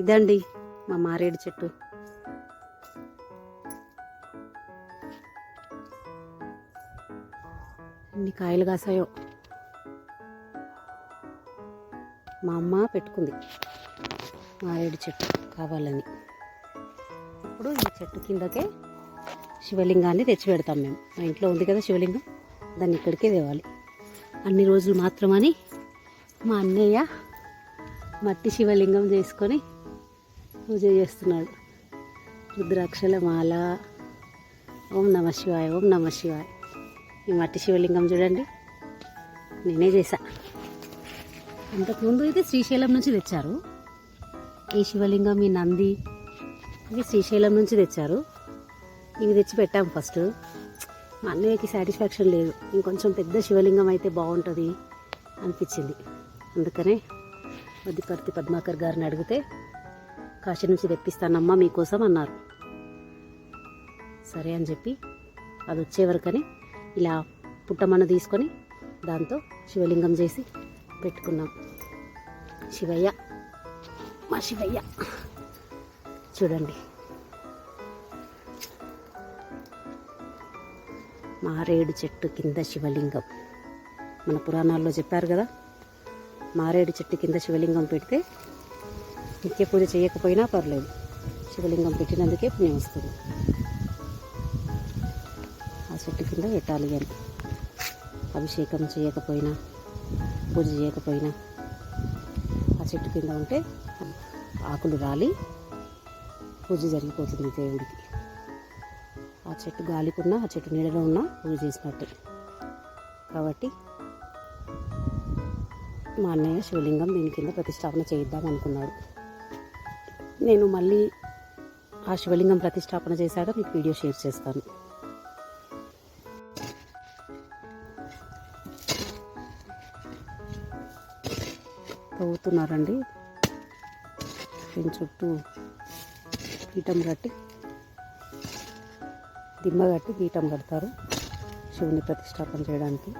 ఇదండి మా మారేడు చెట్టు. ఎన్ని కాయలు కాసాయో. మా అమ్మ పెట్టుకుంది మారేడు చెట్టు కావాలని. ఇప్పుడు ఈ చెట్టు కిందకే శివలింగాన్ని తెచ్చి పెడతాం మేము. మా ఇంట్లో ఉంది కదా శివలింగం దాన్ని ఇక్కడికే తేవాలి. అన్ని రోజులు మాత్రమని మా అన్నయ్య మట్టి శివలింగం చేసుకొని పూజ చేస్తున్నాడు. రుద్రాక్షల మాల. ఓం నమ శివాయ ఓం నమ శివాయ. ఈ మట్టి శివలింగం చూడండి. నేనే చేశా. అంతకుముందు అయితే శ్రీశైలం నుంచి తెచ్చారు. ఈ శివలింగం ఈ నంది ఇవి శ్రీశైలం నుంచి తెచ్చారు. ఇవి తెచ్చి పెట్టాం ఫస్ట్. మా అన్నయ్యకి సాటిస్ఫాక్షన్ లేదు. ఇంకొంచెం పెద్ద శివలింగం అయితే బాగుంటుంది అనిపించింది. అందుకనే మధ్యపర్తి పద్మాకర్ గారిని అడిగితే కాశీ నుంచి తెప్పిస్తానమ్మా మీకోసం అన్నారు. సరే అని చెప్పి అది వచ్చేవరకని ఇలా పుట్టమన్న తీసుకొని దాంతో శివలింగం చేసి పెట్టుకున్నాం. శివయ్య మా శివయ్య చూడండి. మారేడు చెట్టు కింద శివలింగం. మన పురాణాల్లో చెప్పారు కదా మారేడు చెట్టు కింద శివలింగం పెడితే నిత్య పూజ చేయకపోయినా పర్లేదు. శివలింగం పెట్టినందుకే పుణ్యం వస్తుంది. ఆ చెట్టు కింద పెట్టాలి అని. అభిషేకం చేయకపోయినా పూజ చేయకపోయినా ఆ చెట్టు కింద ఉంటే ఆకులు రాలి పూజ జరిగిపోతుంది దేవుడికి. ఆ చెట్టు గాలికున్నా ఆ చెట్టు నీడలో ఉన్నా పూజ చేసినట్టే. కాబట్టి మా అన్నయ్య శివలింగం దీని కింద ప్రతిష్టాపన చేయిద్దాం అనుకున్నాడు. నేను మళ్ళీ ఆ శివలింగం ప్రతిష్టాపన చేశాక మీకు వీడియో షేర్ చేస్తాను. తవ్వుతున్నారండి. దీని చుట్టూ పీఠం కట్టి దిమ్మ కట్టి పీఠం కడతారు శివుని ప్రతిష్టాపన చేయడానికి.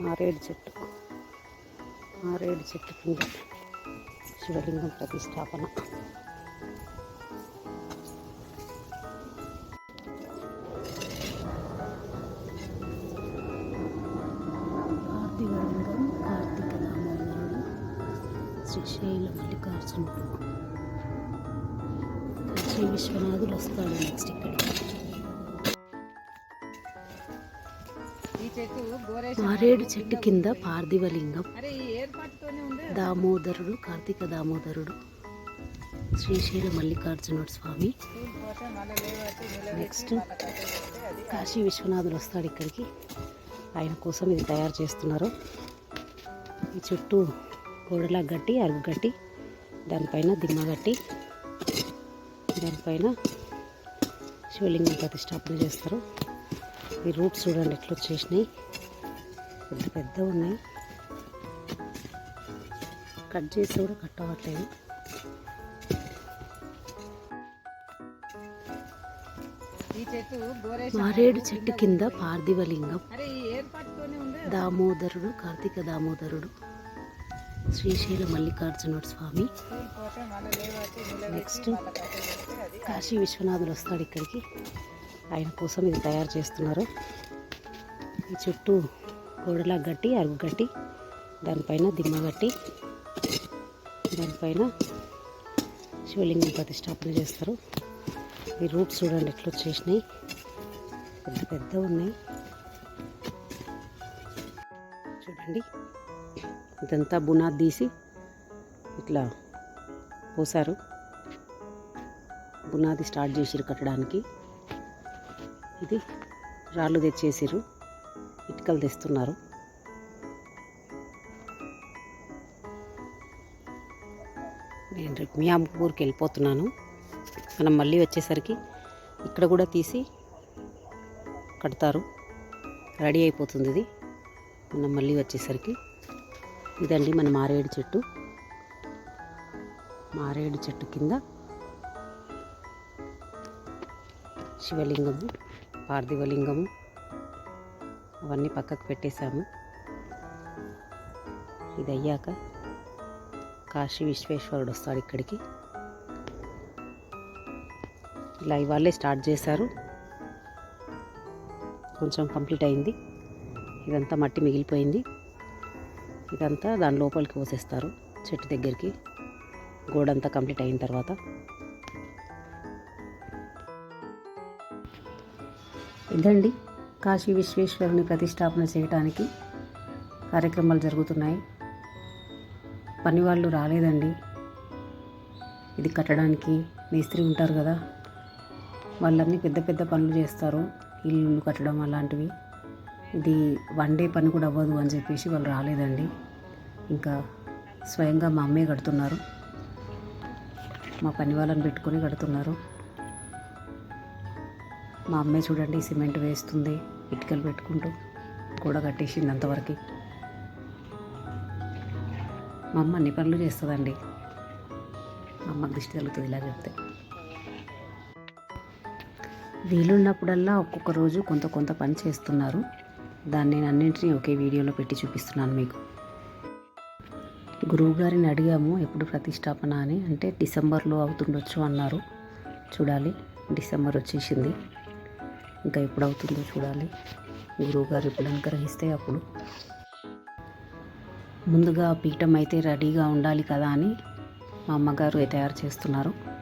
మారేడు చెట్టు. మారేడు చెట్టు కింద శివలింగం ప్రతిష్టాపన. కార్తీకలింగం కార్తీక దామోదరుడు శ్రీశైల మల్లికార్జునుడు. శ్రీ విశ్వనాథుడు వస్తాడు నెక్స్ట్ ఇక్కడికి. మారేడు చెట్టు కింద పార్థివలింగం. దామోదరుడు కార్తీక దామోదరుడు శ్రీశైల మల్లికార్జునుడు స్వామి. నెక్స్ట్ కాశీ విశ్వనాథుడు వస్తాడు ఇక్కడికి. ఆయన కోసం ఇది తయారు చేస్తున్నారు. ఈ చుట్టూ గోడలా గట్టి అరుగు గట్టి దానిపైన దిమ్మ గట్టి దానిపైన శివలింగం ప్రతిష్టాపన చేస్తారు. ఈ రూట్స్ చూడండి ఎట్లా వచ్చేసినాయి. పెద్ద పెద్ద ఉన్నాయి. కట్ చేసి కూడా కట్ అవ్వట్లేదు. మారేడు చెట్టు కింద పార్థివలింగం. దామోదరుడు కార్తీక దామోదరుడు శ్రీశైల మల్లికార్జునుడు స్వామి. నెక్స్ట్ కాశీ విశ్వనాథుడు వస్తాడు ఇక్కడికి. ఆయన కోసం ఇది తయారు చేస్తున్నారు. ఈ చుట్టూ గోడలా గట్టి అరుగు గట్టి దానిపైన దిమ్మ గట్టి దానిపైన శివలింగం ప్రతిష్టాపన చేస్తారు. ఈ రూట్స్ చూడండి ఎట్లా వచ్చేసినాయి. పెద్ద పెద్ద ఉన్నాయి. చూడండి. ఇదంతా బునాది తీసి ఇట్లా పోసారు బునాది స్టార్ట్ చేసిరు కట్టడానికి. ఇది రాళ్ళు తెచ్చేసిరు ఇటుకలు తెస్తున్నారు. నేను రేపు ఊరికి వెళ్ళిపోతున్నాను. మనం మళ్ళీ వచ్చేసరికి ఇక్కడ కూడా తీసి కడతారు. రెడీ అయిపోతుంది ఇది. మనం మళ్ళీ వచ్చేసరికి ఇదండి మన మారేడు చెట్టు. మారేడు చెట్టు కింద శివలింగము పార్థివలింగము. అవన్నీ పక్కకు పెట్టేశాము. ఇది అయ్యాక కాశీ విశ్వేశ్వరుడు వస్తాడు ఇక్కడికి. ఇలా ఇవాళే స్టార్ట్ చేశారు. కొంచెం కంప్లీట్ అయింది. ఇదంతా మట్టి మిగిలిపోయింది. ఇదంతా దాని లోపలికి పోసేస్తారు చెట్టు దగ్గరికి. గోడంతా కంప్లీట్ అయిన తర్వాత. ఇదండి కాశీ విశ్వేశ్వరుని ప్రతిష్టాపన చేయడానికి కార్యక్రమాలు జరుగుతున్నాయి. పని వాళ్ళు రాలేదండి. ఇది కట్టడానికి మేస్త్రి ఉంటారు కదా. వాళ్ళన్నీ పెద్ద పెద్ద పనులు చేస్తారు. ఇల్లు కట్టడం అలాంటివి. ఇది వన్ డే పని కూడా అవ్వదు అని చెప్పేసి వాళ్ళు రాలేదండి. ఇంకా స్వయంగా మా అమ్మే కడుతున్నారు. మా పని వాళ్ళని పెట్టుకొని కడుతున్నారు. మా అమ్మే చూడండి సిమెంట్ వేస్తుంది ఇటుకలు పెట్టుకుంటూ కూడా కట్టేసింది అంతవరకు మా అమ్మ అన్ని పనులు చేస్తుందండి. మా అమ్మ దిష్టి తగ్గుతుంది ఇలా చెప్తే. వీలున్నప్పుడల్లా ఒక్కొక్క రోజు కొంత కొంత పని చేస్తున్నారు. దాన్ని నేను అన్నింటినీ ఒకే వీడియోలో పెట్టి చూపిస్తున్నాను మీకు. గురువు గారిని అడిగాము ఎప్పుడు ప్రతిష్టాపన అని. అంటే డిసెంబర్లో అవుతుండొచ్చు అన్నారు. చూడాలి డిసెంబర్ వచ్చేసింది. ఇంకా ఎప్పుడు అవుతుందో చూడాలి. గురువుగారు గారు ఎప్పుడు అనుగ్రహిస్తే అప్పుడు. ముందుగా పీఠం అయితే రెడీగా ఉండాలి కదా అని మా అమ్మగారు తయారు చేస్తున్నారు.